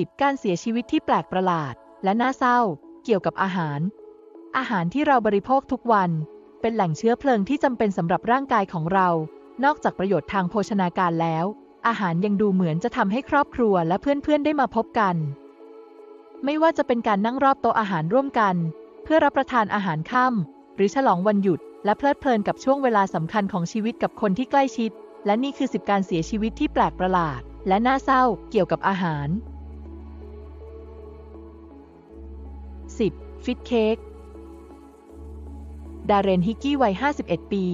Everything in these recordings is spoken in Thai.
10. การเสียชีวิตที่แปลกประหลาด และน่าเศร้า เกี่ยวกับอาหาร อาหารที่เราบริโภคทุกวัน เป็นแหล่งเชื้อเพลิงที่จำเป็นสำหรับร่างกายของเรา นอกจากประโยชน์ทางโภชนาการแล้ว อาหารยังดูเหมือนจะทำให้ครอบครัวและเพื่อนๆได้มาพบกัน ไม่ว่าจะเป็นการนั่งรอบโต๊ะอาหารร่วมกัน เพื่อรับประทานอาหารค่ำหรือฉลองวันหยุด และเพลิดเพลินกับช่วงเวลาสำคัญของชีวิตกับคนที่ใกล้ชิด และนี่คือ10การเสียชีวิตที่แปลกประหลาดและน่าเศร้าเกี่ยวกับอาหาร ฟิตเค้กดาเรนฮิกกี้วัย 51 ปี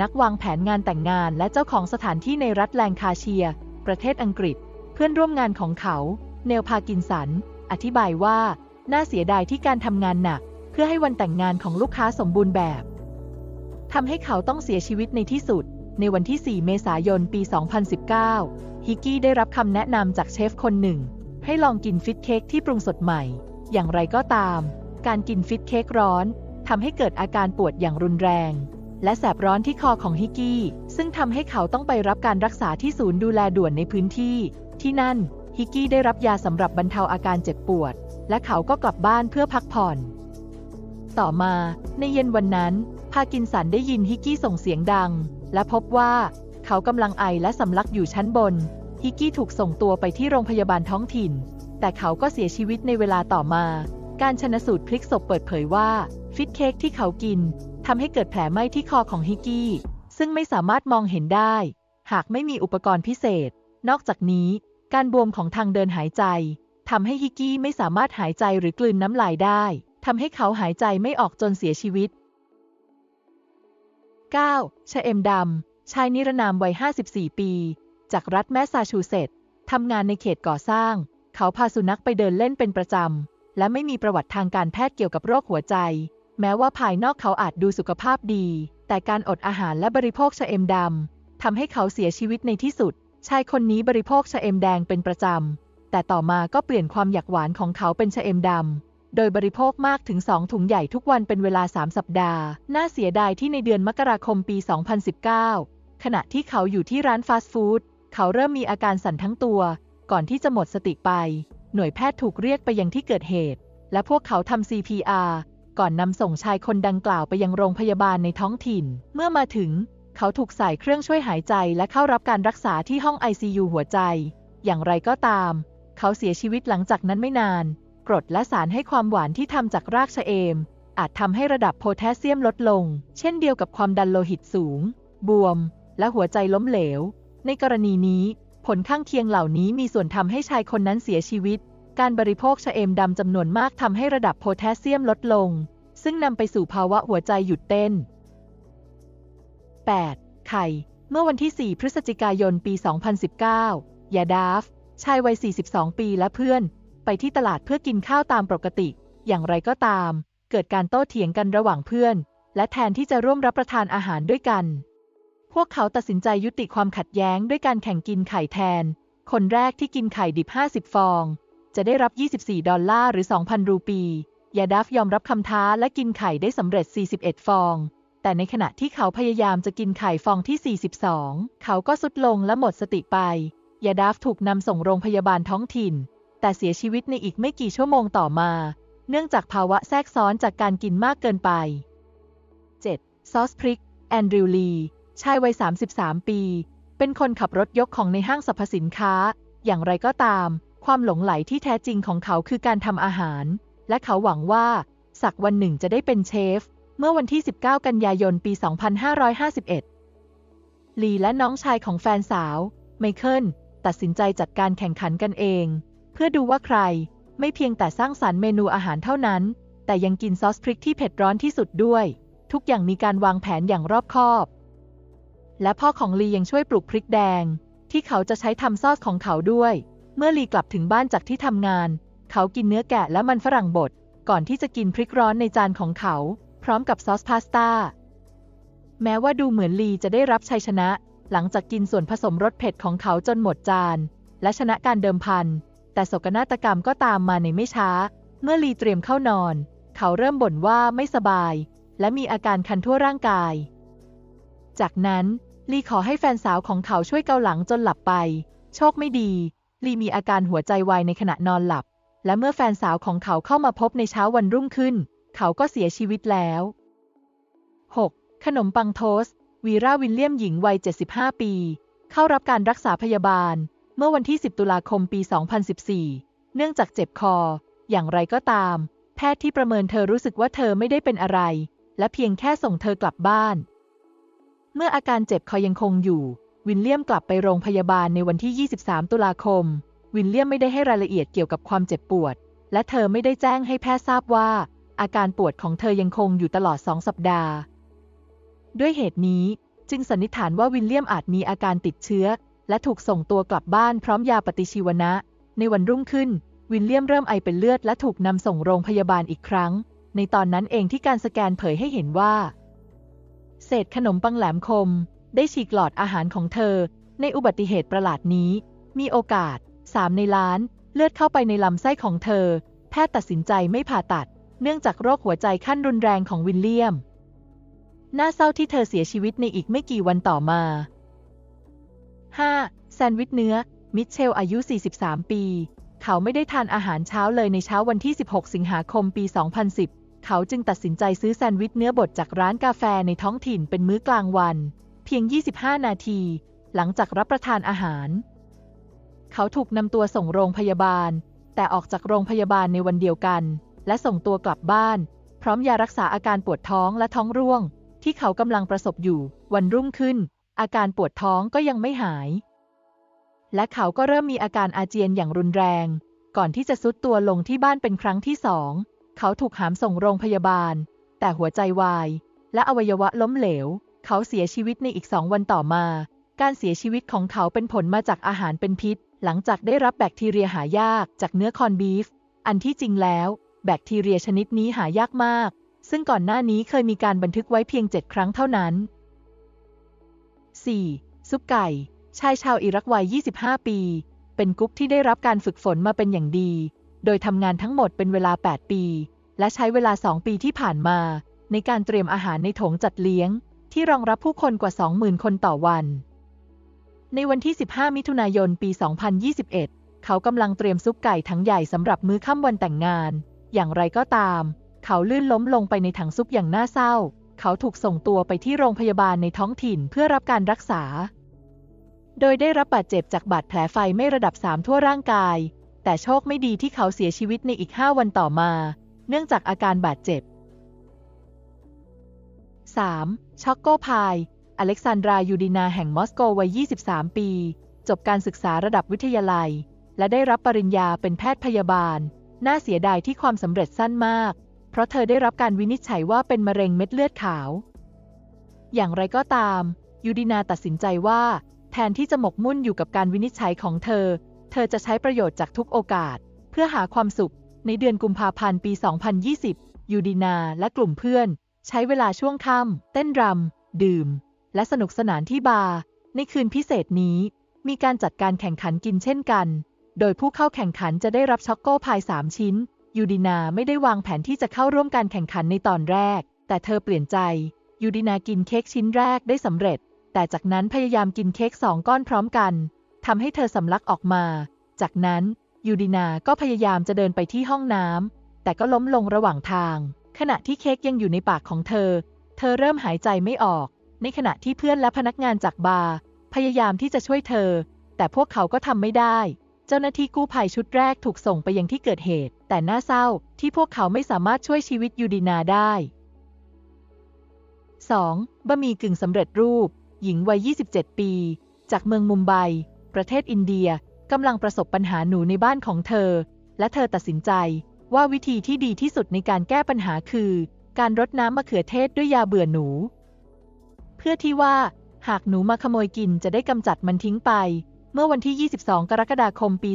นักวางแผนงานแต่งงานและเจ้าของสถานที่ในรัฐแลงคาเชีย ประเทศอังกฤษ เพื่อนร่วมงานของเขา เนลพากินสัน อธิบายว่า น่าเสียดายที่การทำงานหนัก เพื่อให้วันแต่งงานของลูกค้าสมบูรณ์แบบทำให้เขาต้องเสียชีวิตในที่สุด ในวันที่ 4 เมษายน ปี 2019 ฮิกกี้ได้รับคำแนะนำจากเชฟคนหนึ่ง ให้ลองกินฟิตเค้กที่ปรุงสดใหม่ อย่างไรก็ตาม การกินฟิตเค้กร้อนทำให้เกิดอาการปวดอย่างรุนแรง และแสบร้อนที่คอของฮิกกี้ ซึ่งทำให้เขาต้องไปรับการรักษาที่ศูนย์ดูแลด่วนในพื้นที่ ที่นั่น ฮิกกี้ได้รับยาสำหรับบรรเทาอาการเจ็บปวด และเขาก็กลับบ้านเพื่อพักผ่อน ต่อมาในเย็นวันนั้น พากินสันได้ยินฮิกกี้ส่งเสียงดัง และพบว่าเขากำลังไอและสำลักอยู่ชั้นบน ฮิกกี้ถูกส่งตัวไปที่โรงพยาบาลท้องถิ่น แต่เขาก็เสียชีวิตในเวลาต่อมา การชนสูตรพลิกศพเปิดเผยว่า ฟิตเค้กที่เขากินทำให้เกิดแผลไหม้ที่คอของฮิกกี้ ซึ่งไม่สามารถมองเห็นได้ หากไม่มีอุปกรณ์พิเศษ นอกจากนี้ การบวมของทางเดินหายใจทำให้ฮิกกี้ไม่สามารถหายใจหรือกลืนน้ำลายได้ทำให้เขาหายใจไม่ออกจนเสียชีวิต 9. ชเอมดำชายนิรนามวัย 54 ปี จากรัฐแมสซาชูเซตส์ทำงานในเขตก่อสร้าง เขาพาสุนัขไปเดินเล่นเป็นประจำ และไม่มีประวัติทางการแพทย์เกี่ยวกับโรคหัวใจ แม้ว่าภายนอกเขาอาจดูสุขภาพดี แต่การอดอาหารและบริโภคชะเอมดำทำให้เขาเสียชีวิตในที่สุด ชายคนนี้บริโภคชะเอมแดงเป็นประจำ แต่ต่อมาก็เปลี่ยนความอยากหวานของเขาเป็นชะเอมดำโดยบริโภคมากถึง 2 ถุงใหญ่ทุกวันเป็นเวลา 3 สัปดาห์ น่าเสียดายที่ในเดือนมกราคมปี 2019 ขณะที่เขาอยู่ที่ร้านฟาสต์ฟู้ด เขาเริ่มมีอาการสั่นทั้งตัว ก่อนที่จะหมดสติไป หน่วยแพทย์ถูกเรียกไปยังที่เกิดเหตุ และพวกเขาทำ CPR ก่อนนำส่งชายคนดังกล่าวไปยังโรงพยาบาลในท้องถิ่น เมื่อมาถึง เขาถูกใส่เครื่องช่วยหายใจและเข้ารับการรักษาที่ห้อง ICU หัวใจ อย่างไรก็ตาม เขาเสียชีวิตหลังจากนั้นไม่นาน กรดและสารให้ความหวานที่ทำจากรากชะเอม อาจทำให้ระดับโพแทสเซียมลดลง เช่นเดียวกับความดันโลหิตสูง บวม และหัวใจล้มเหลว ในกรณีนี้ ผลข้างเคียงเหล่านี้มีส่วนทำให้ชายคนนั้นเสียชีวิต การบริโภคชะเอมดำจำนวนมากทำให้ระดับโพแทสเซียมลดลง ซึ่งนำไปสู่ภาวะหัวใจหยุดเต้น 8. ไข่ เมื่อวันที่ 4 พฤศจิกายน ปี 2019 ยาดาฟ ชายวัย 42 ปีและเพื่อน ไปที่ตลาดเพื่อกินข้าวตามปกติ อย่างไรก็ตาม เกิดการโต้เถียงกันระหว่างเพื่อน และแทนที่จะร่วมรับประทานอาหารด้วยกัน วกเขาตัดสินใจยุติความขัดแย้งด้วยการแข่งกินไข่แทน คนแรกที่กินไข่ดิบ 50 ฟอง จะได้รับ 24 ดอลลาร์หรือ 2,000 รูปียาดัฟยอมรับคำท้าและกินไข่ได้สำเร็จ 41 ฟอง แต่ในขณะที่เขาพยายามจะกินไข่ฟองที่ 42 เขาก็สุดลงและหมดสติไปยาดัฟถูกนำส่งโรงพยาบาลท้องถิ่น แต่เสียชีวิตในอีกไม่กี่ชั่วโมงต่อมา เนื่องจากภาวะแทรกซ้อนจากการกินมากเกินไป 7. ซอสพริก แอนดริวลี ชายวัย 33 ปี เป็นคนขับรถยกของในห้างสรรพสินค้า อย่างไรก็ตาม ความหลงไหลที่แท้จริงของเขาคือการทำอาหาร และเขาหวังว่า สักวันหนึ่งจะได้เป็นเชฟ เมื่อวันที่ 19 กันยายนปี 2551 ลีและน้องชายของแฟนสาว ไมเคิล ตัดสินใจจัดการแข่งขันกันเอง เพื่อดูว่าใคร ไม่เพียงแต่สร้างสรรค์เมนูอาหารเท่านั้น แต่ยังกินซอสพริกที่เผ็ดร้อนที่สุดด้วย ทุกอย่างมีการวางแผนอย่างรอบคอบ และพ่อของลียังช่วยปลูกพริกแดง ที่เขาจะใช้ทำซอสของเขาด้วย เมื่อลีกลับถึงบ้านจากที่ทำงาน เขากินเนื้อแกะและมันฝรั่งบด ก่อนที่จะกินพริกร้อนในจานของเขา พร้อมกับซอสพาสต้า แม้ว่าดูเหมือนลีจะได้รับชัยชนะ หลังจากกินส่วนผสมรสเผ็ดของเขาจนหมดจาน และชนะการเดิมพัน แต่โศกนาฏกรรมก็ตามมาในไม่ช้า เมื่อลีเตรียมเข้านอน เขาเริ่มบ่นว่าไม่สบาย และมีอาการคันทั่วร่างกาย จากนั้น ลีขอให้แฟนสาวของเขาช่วยเกาหลังจนหลับไป โชคไม่ดี ลีมีอาการหัวใจวายในขณะนอนหลับ และเมื่อแฟนสาวของเขาเข้ามาพบในเช้าวันรุ่งขึ้น เขาก็เสียชีวิตแล้ว 6. ขนมปังโทสต์วีราวิลเลียมหญิงวัย 75 ปี เข้ารับการรักษาพยาบาล เมื่อวันที่ 10 ตุลาคมปี 2014 เนื่องจากเจ็บคอ อย่างไรก็ตาม แพทย์ที่ประเมินเธอรู้สึกว่าเธอไม่ได้เป็นอะไร และเพียงแค่ส่งเธอกลับบ้าน เมื่ออาการเจ็บคอยังคงอยู่ วินเลียมกลับไปโรงพยาบาลในวันที่ 23 ตุลาคม วินเลียมไม่ได้ให้รายละเอียดเกี่ยวกับความเจ็บปวด และเธอไม่ได้แจ้งให้แพทย์ทราบว่า อาการปวดของเธอยังคงอยู่ตลอดสองสัปดาห์ ด้วยเหตุนี้จึงสันนิษฐานว่าวินเลียมอาจมีอาการติดเชื้อ และถูกส่งตัวกลับบ้านพร้อมยาปฏิชีวนะ ในวันรุ่งขึ้น วินเลียมเริ่มไอเป็นเลือดและถูกนำส่งโรงพยาบาลอีกครั้ง ในตอนนั้นเองที่การสแกนเผยให้เห็นว่า เศษขนมปังแหลมคม ได้ฉีกหลอดอาหารของเธอ ในอุบัติเหตุประหลาดนี้ มีโอกาส3ในล้าน เลือดเข้าไปในลำไส้ของเธอ แพทย์ตัดสินใจไม่ผ่าตัด เนื่องจากโรคหัวใจขั้นรุนแรงของวินเลียม น่าเศร้าที่เธอเสียชีวิตในอีกไม่กี่วันต่อมา 5. แซนด์วิชเนื้อ มิเชลอายุ 43 ปี เขาไม่ได้ทานอาหารเช้าเลยในเช้าวันที่ 16 สิงหาคมปี 2010 เขาจึงตัดสินใจซื้อแซนด์วิชเนื้อบดจากร้านกาแฟในท้องถิ่นเป็นมื้อกลางวัน เพียง 25 นาที หลังจากรับประทานอาหาร เขาถูกนำตัวส่งโรงพยาบาล แต่ออกจากโรงพยาบาลในวันเดียวกัน และส่งตัวกลับบ้าน พร้อมยารักษาอาการปวดท้องและท้องร่วง ที่เขากำลังประสบอยู่วันรุ่งขึ้น อาการปวดท้องก็ยังไม่หาย และเขาก็เริ่มมีอาการอาเจียนอย่างรุนแรง ก่อนที่จะซุดตัวลงที่บ้านเป็นครั้งที่สอง เขาถูกหามส่งโรงพยาบาล แต่หัวใจวาย และอวัยวะล้มเหลว เขาเสียชีวิตในอีกสองวันต่อมา การเสียชีวิตของเขาเป็นผลมาจากอาหารเป็นพิษ หลังจากได้รับแบคทีเรียหายากจากเนื้อคอนบีฟ อันที่จริงแล้ว แบคทีเรียชนิดนี้หายากมาก ซึ่งก่อนหน้านี้เคยมีการบันทึกไว้เพียง7ครั้งเท่านั้น 4. ซุปไก่ ชายชาวอิรักวัย 25 ปี เป็นกุ๊กที่ได้รับการฝึกฝนมาเป็นอย่างดี โดยทำงานทั้งหมดเป็นเวลา 8 ปี และใช้เวลา 2 ปีที่ผ่านมา ในการเตรียมอาหารในโถงจัดเลี้ยง ที่รองรับผู้คนกว่า 20,000 คนต่อวัน ในวันที่ 15 มิถุนายน ปี 2021 เขากำลังเตรียมซุปไก่ทั้งใหญ่สำหรับมื้อค่ำวันแต่งงาน อย่างไรก็ตาม เขาลื่นล้มลงไปในถังซุปอย่างน่าเศร้า เขาถูกส่งตัวไปที่โรงพยาบาลในท้องถิ่นเพื่อรับการรักษา โดยได้รับบาดเจ็บจากบาดแผลไฟไม่ระดับ 3 ทั่วร่างกาย แต่โชคไม่ดีที่เขาเสียชีวิตในอีก 5 วันต่อมา เนื่องจากอาการบาดเจ็บ 3. ช็อกโกพาย อเล็กซานดรายูดินาแห่งมอสโกวัย 23 ปี จบการศึกษาระดับวิทยาลัย และได้รับปริญญาเป็นแพทย์พยาบาล น่าเสียดายที่ความสำเร็จสั้นมาก เพราะเธอได้รับการวินิจฉัยว่าเป็นมะเร็งเม็ดเลือดขาว อย่างไรก็ตาม ยูดินาตัดสินใจว่า แทนที่จะหมกมุ่นอยู่กับการวินิจฉัยของเธอ เธอจะใช้ประโยชน์จากทุกโอกาส เพื่อหาความสุข ในเดือนกุมภาพันธ์ปี 2020 ยูดินาและกลุ่มเพื่อน ใช้เวลาช่วงค่ำเต้นรำดื่ม และสนุกสนานที่บาร์ในคืนพิเศษนี้ มีการจัดการแข่งขันกินเช่นกัน โดยผู้เข้าแข่งขันจะได้รับช็อกโกพาย 3 ชิ้น ยูดินาไม่ได้วางแผนที่จะเข้าร่วมการแข่งขันในตอนแรก แต่เธอเปลี่ยนใจ ยูดินากินเค้กชิ้นแรกได้สำเร็จ แต่จากนั้นพยายามกินเค้กสองก้อนพร้อมกัน ทำให้เธอสำลักออกมา จากนั้นยูดินาก็พยายามจะเดินไปที่ห้องน้ำแต่ก็ล้มลงระหว่างทาง ขณะที่เค้กยังอยู่ในปากของเธอ เธอเริ่มหายใจไม่ออก ในขณะที่เพื่อนและพนักงานจากบาร์พยายามที่จะช่วยเธอ แต่พวกเขาก็ทำไม่ได้ เจ้าหน้าที่กู้ภัยชุดแรกถูกส่งไปยังที่เกิดเหตุ แต่น่าเศร้าที่พวกเขาไม่สามารถช่วยชีวิตยูดีนาได้ 2. บะหมี่กึ่งสำเร็จรูป หญิงวัย 27 ปี จากเมืองมุมไบ ประเทศอินเดียกำลังประสบปัญหาหนูในบ้านของเธอ และเธอตัดสินใจ ว่าวิธีที่ดีที่สุดในการแก้ปัญหาคือ การรดน้ำมะเขือเทศด้วยยาเบื่อหนู เพื่อที่ว่า หากหนูมาขโมยกินจะได้กำจัดมันทิ้งไป เมื่อวันที่ 22 กรกฎาคมปี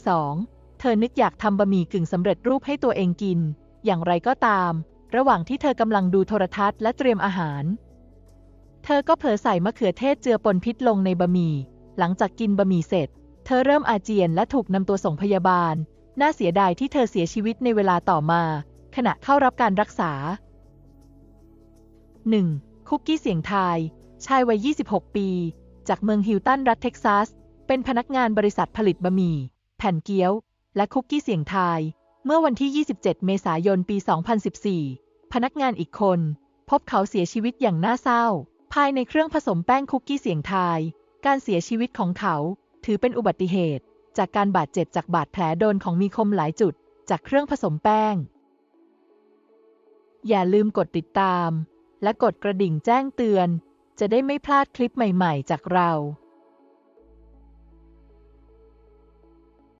2022 เธอนึกอยากทำบะหมี่กึ่งสำเร็จรูปให้ตัวเองกิน อย่างไรก็ตาม ระหว่างที่เธอกำลังดูโทรทัศน์และเตรียมอาหาร เธอก็เผลอใส่มะเขือเทศเจือปนพิษลงในบะหมี่ หลังจากกินบะหมี่เสร็จ เธอเริ่มอาเจียนและถูกนำตัวส่งพยาบาล น่าเสียดายที่เธอเสียชีวิตในเวลาต่อมา ขณะเข้ารับการรักษา 1. คุกกี้เสียงทาย ชายวัย 26 ปี จากเมืองฮิลตันรัฐเท็กซัส เป็นพนักงานบริษัทผลิตบะหมี่ แผ่นเกี๊ยว และคุกกี้เสียงทาย เมื่อวันที่ 27 เมษายน ปี 2014 พนักงานอีกคน พบเขาเสียชีวิตอย่างน่าเศร้า ภายในเครื่องผสมแป้งคุกกี้เสียงทาย การเสียชีวิตของเขา ถือเป็นอุบัติเหตุ จากการบาดเจ็บจากบาดแผลโดนของมีคมหลายจุด จากเครื่องผสมแป้ง อย่าลืมกดติดตาม และกดกระดิ่งแจ้งเตือน จะได้ไม่พลาดคลิปใหม่ ๆ จากเรา